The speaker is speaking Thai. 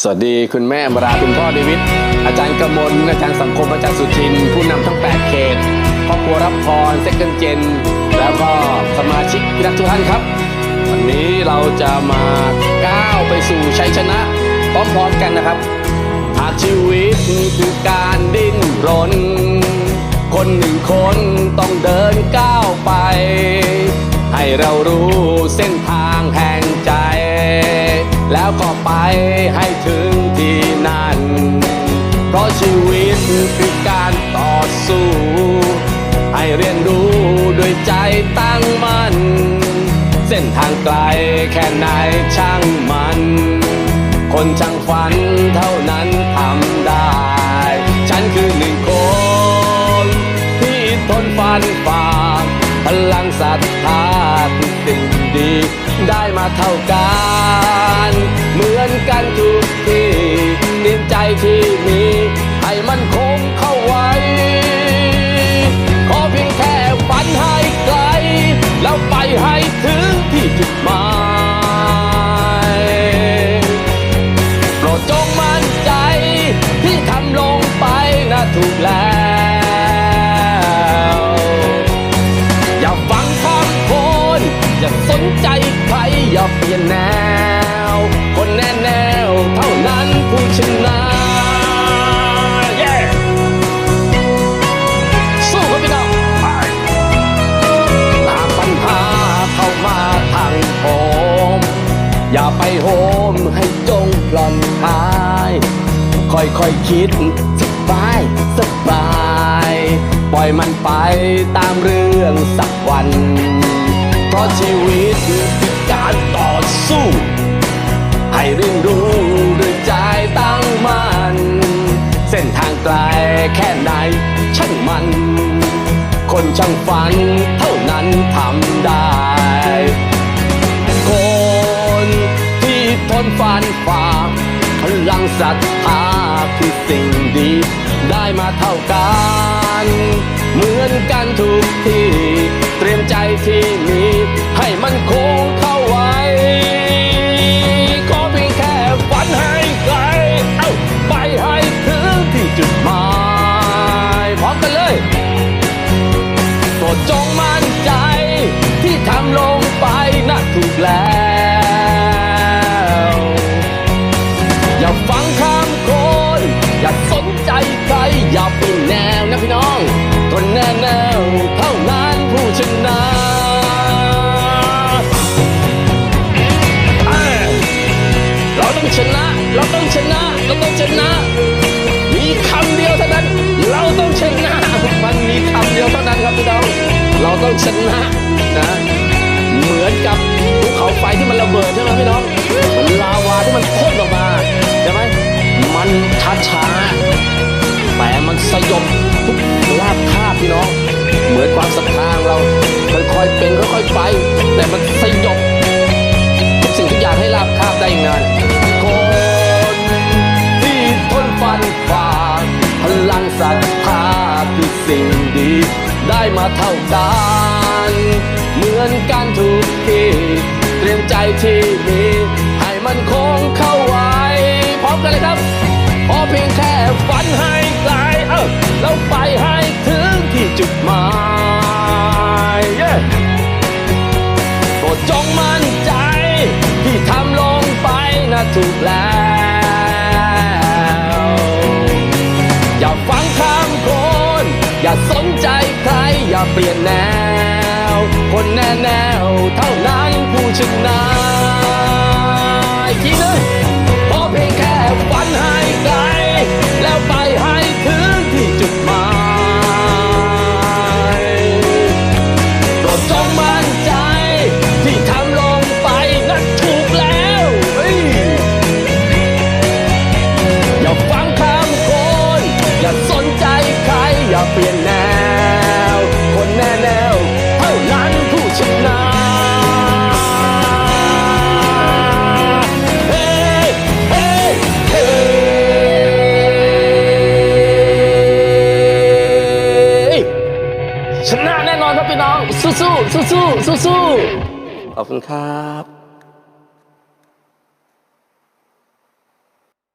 สวัสดีคุณแม่อมราคุณพ่อเดวิดอาจารย์กมลอาจารย์สังคมอาจารย์สุทิน ผู้นำทั้ง 8 เขตครอบครัวรับพรเซคันเจน แล้วก็สมาชิกที่รักทุกท่านครับ วันนี้เราจะมาก้าวไปสู่ชัยชนะพร้อมๆกันนะครับหากชีวิตคือการดิ้นรน คนหนึ่งคนต้องเดินก้าวไป ให้เรารู้เส้นทางแห่งใจ เรียนรู้ด้วยใจตั้งมั่นเส้นทางไกลแค่ไหนช่างมัน คนช่างฝันเท่านั้นทำได้ ฉันคือหนึ่งคน ที่ทนฟันฝ่าพลังศรัทธาที่สิ่งดีได้มาเท่ากัน แล้วอย่าฟังคำคนอย่าสนใจใครอย่าเปลี่ยนแนว คนแน่แนวเท่านั้นผู้ชนะ Yeah! สู้ครับพี่น้องไปตาปัญหาเข้ามาทางผมอย่าไปโหมให้จงปล่อนคลาย ค่อยๆคคิด บาย สบาย ปล่อยมันไปตามเรื่องสักวัน เพราะชีวิตคือการต่อสู้ ให้เรียนรู้ด้วยใจตั้งมั่นเส้นทางไกลแค่ไหนช่างมัน คนช่างฝันเท่านั้นทำได้ คนที่ทนฟันฝ่าพลังศรัทธา สิ่งดี ได้มาเท่ากัน เหมือนกันทุกที่ เตรียมใจที่มีให้มันคงเข้าไว้ ขอเพียงแค่ฝันให้ไกล เอ้าไปให้ถึงที่จุดหมายพร้อมกันเลยโปรดจงมั่นใจที่ทำลงไปนะถูกแล้ว อย่าเป็นแนวนะพี่น้องทนแน่แนวเท่านั้นผู้ชนะเอ้เราต้องชนะ เราต้องชนะ เราต้องชนะ มีคำเดียวเท่านั้น เราต้องชนะ มันมีคำเดียวเท่านั้นครับพี่น้อง เราต้องชนะนะ เหมือนกับภูเขาไฟที่มันระเบิดใช่ไหมพี่น้อง มันลาวาที่มันพ่นออกมาใช่ไหมมันช้าช้า ค่อยเป็นค่อยๆไป แต่มันสยบทุกสิ่งทุกอย่างให้ราบคาบได้อีกนานคนที่ทนฟันฝ่าพลังศรัทธาคือสิ่งดี ได้มาเท่ากันเหมือนกันทุกที่เตรียมใจที่มีให้มันคงเข้าไว้ จงมั่นใจ ที่ทำลงไปนะถูกแล้ว อย่าฟังคำคน อย่าสนใจใคร อย่าเปลี่ยนแนว คนแน่แนวเท่านั้นผู้ชนะอีกทีหนึงขอเพียงแค่ฝันให้ไกล แล้วไปให้ถึงที่จุดหมายโปรดจงมั่นใจ ชนะแน่นอนครับพี่น้อง สู้สู้สู้สู้สู้ขอบคุณครับ